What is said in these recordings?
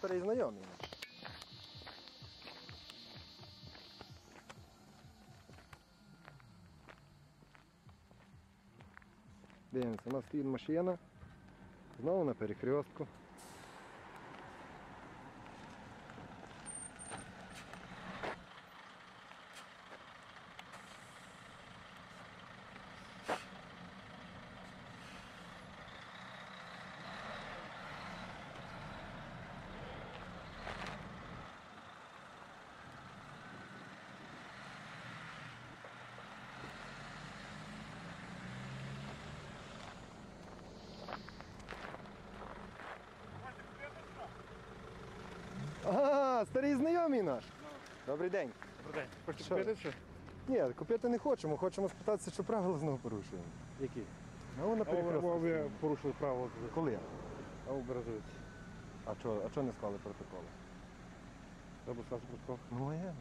старий знайомий. Дивимося, у нас стоїть машина. Знову на перехрестку. Знайомий наш. Добрий день. Добрий день. Хочете Що? купити що? Ні, купити не хочемо, хочемо спитатися, що правила знову порушуємо. Які? Ну, на А ви, порушили право, Коли? а образуєте. А чого а чого не склали протоколи? Треба сказати протокол. Ну я.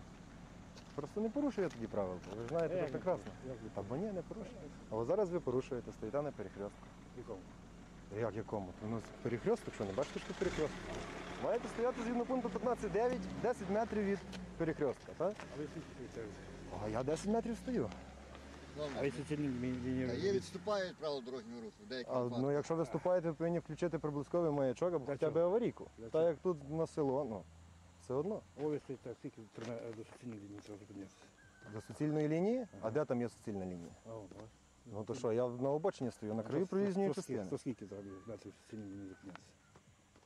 Просто не порушує тоді правил. Ви ж знаєте Як це не прекрасно. порушую? Або ні, не порушує. А от зараз ви порушуєте, стоїте на перехрестку. Якому? Як якому? У нас перехресток, що не бачите, що перехресток? Маєте стояти згідно пункту 15.9, 10 метрів від перехрестка, так? А ви скільки стоїте? А я 10 метрів стою. А ви суцільні Та є відступають від правил дорожнього руху. А, ну, якщо ви вступаєте, ви повинні включити приблизковий маячок або хоча б аварійку. Так як тут на село, ну, все одно. О, ви стоїте, скільки до суцільних ліній треба зупинитися? До суцільної лінії, а де там є суцільна лінія? А, о. Ну то що, я на обочині стою, на краю То- проїжджої частини. То скільки треба метрів суцільної лінії зупинитися?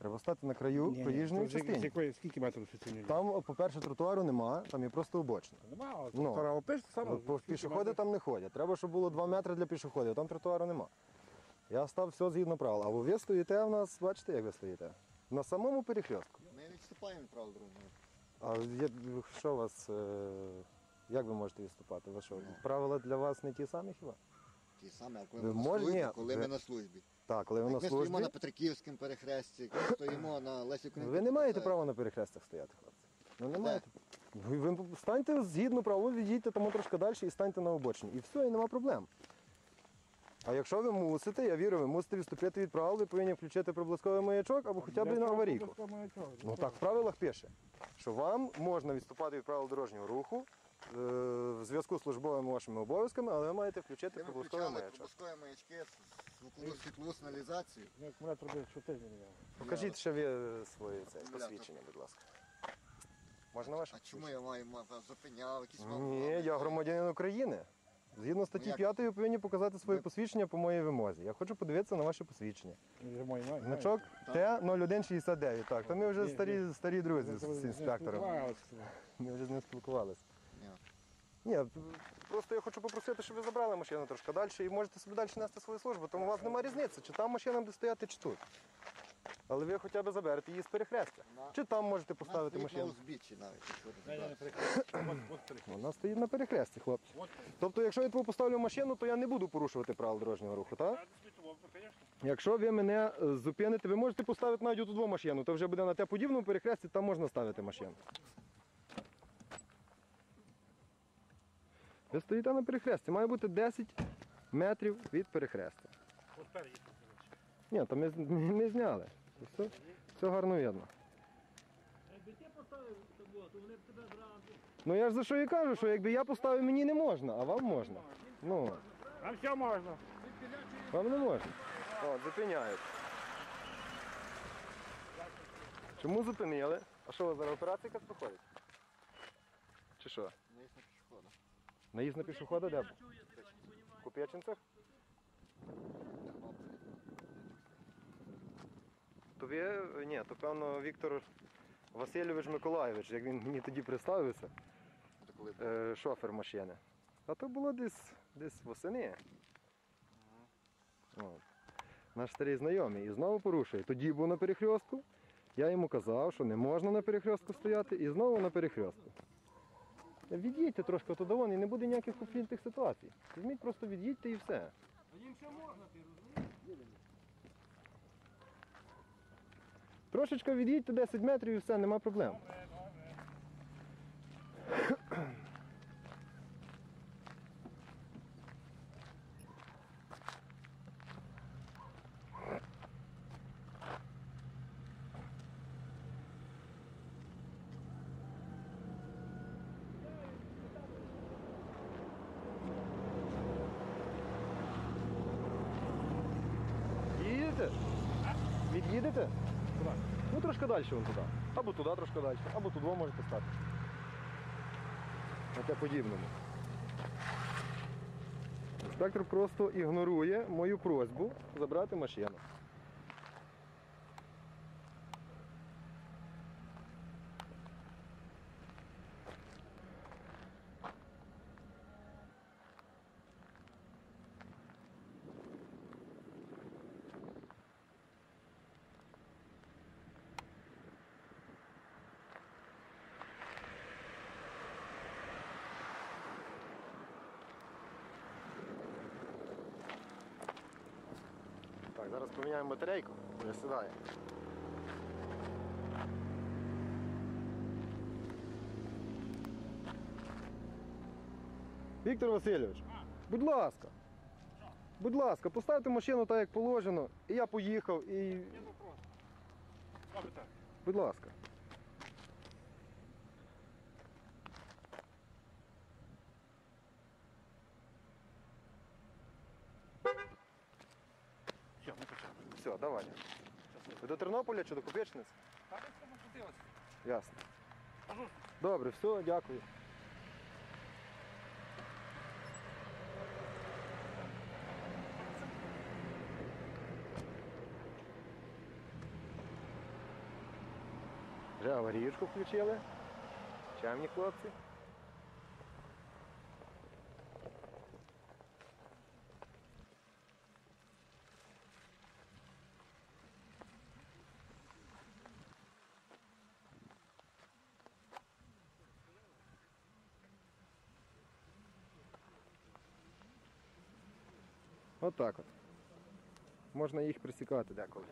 Треба стати на краю Ні, ні, проїжджої з З частини. якої, скільки метрів суцільної? Там, по-перше, тротуару нема, там є просто обочина. Нема, але Ну. ну, пишете саме. По- Пішоходи там не ходять. Треба, щоб було 2 метри для пішоходів, там тротуару нема. Я став все згідно правил. А ви стоїте в нас, бачите, як ви стоїте? На самому перехрестку. Ми відступаємо від правил дорожнього руху. А є- що у вас, е, як ви можете відступати? Ви що, правила для вас не ті самі хіба? Самі, а коли Ви ми на службі, коли ви- ми на службі. Так, коли ви на Як ми стоїмо службі, на Петриківському перехресті, коли стоїмо на Лесі Українки. ви не маєте права на перехрестях стояти, хлопці. Ну не Де? маєте. Ви, ви станьте згідно правил, відійдьте тому трошки далі і станьте на обочині. І все, і нема проблем. А якщо ви мусите, я вірю, ви мусите відступити від правил, ви повинні включити приблизковий маячок або хоча б на аварійку. Ну так в правилах пише, що вам можна відступати від правил дорожнього руху в зв'язку з службовими вашими обов'язками, але ви маєте включити Ми приблизковий включали маячок. пропускові маячки, світлову, світлову сигналізацію. Ну, акумулятор буде щотижня міняв. Покажіть ще ви своє це, посвідчення, будь ласка. Можна ваше? А чому я маю ма- зупиняв, якісь вам Ні, я громадянин України. Згідно статті Ну, як? 5 ви повинні показати своє Ви- посвідчення по моїй вимозі. Я хочу подивитися на ваше посвідчення. Маю. Значок Т-0169. Так, то ми вже Ні, старі, старі друзі з, з інспектором. Ми вже з ним спілкувалися. Ні. Просто я хочу попросити, щоб ви забрали машину трошки далі і можете собі далі нести свою службу, тому у вас немає різниці, чи там машина буде стояти, чи тут. Але ви хоча б заберете її з перехрестя. Чи там можете поставити машину. узбіччі навіть. Вона стоїть на перехресті, хлопці. Тобто, якщо я тебе поставлю машину, то я не буду порушувати правила дорожнього руху, так? Якщо ви мене е, зупините, ви можете поставити навіть оту дву машину, то вже буде на те подібному перехресті, там можна ставити машину. Ви стоїте на перехресті, має бути 10 метрів від перехрестя. От переді. Ні, то ми, не зняли. Все, все гарно видно. Якби ти поставив тобою, то вони б тебе зразу. Ну я ж за що і кажу, що якби я поставив, мені не можна, а вам можна. Ну, А все можна. вам не можна. О, зупиняють. Чому зупинили? А що у вас зараз операція якась проходить? Чи що? Не є на пішохода. Наїзд на пішохода де? В Куп'ячинцях? То ви, е, ні, то певно Віктор Васильович Миколайович, як він мені тоді представився, е, шофер машини. А то було десь, десь восени. От. Наш старий знайомий і знову порушує. Тоді був на перехрестку. Я йому казав, що не можна на перехрестку стояти, і знову на перехрестку. Від'їдьте трошки туди вон і не буде ніяких конфліктних ситуацій. Візьміть, просто від'їдьте і все. А їм ще можна, ти розумієш? Трошечки від'їдьте 10 метрів і все, нема проблем. Їдете? Куди? Ну трошки далі вон туди. Або туди трошки далі, або туди можете стати. На те подібному. Інспектор просто ігнорує мою просьбу забрати машину. Зараз поміняємо батарейку, не сідає. Віктор Васильович, будь ласка. Будь ласка, поставте машину так, як положено, і я поїхав, і. Будь ласка. Все, давай. Ви до Тернополя чи до Купечниці? А ви цьому крутилися? Ясно. Добре, все, дякую. Вже аварійку включили. Чемні хлопці. Отак от. Можна їх присікати деколи.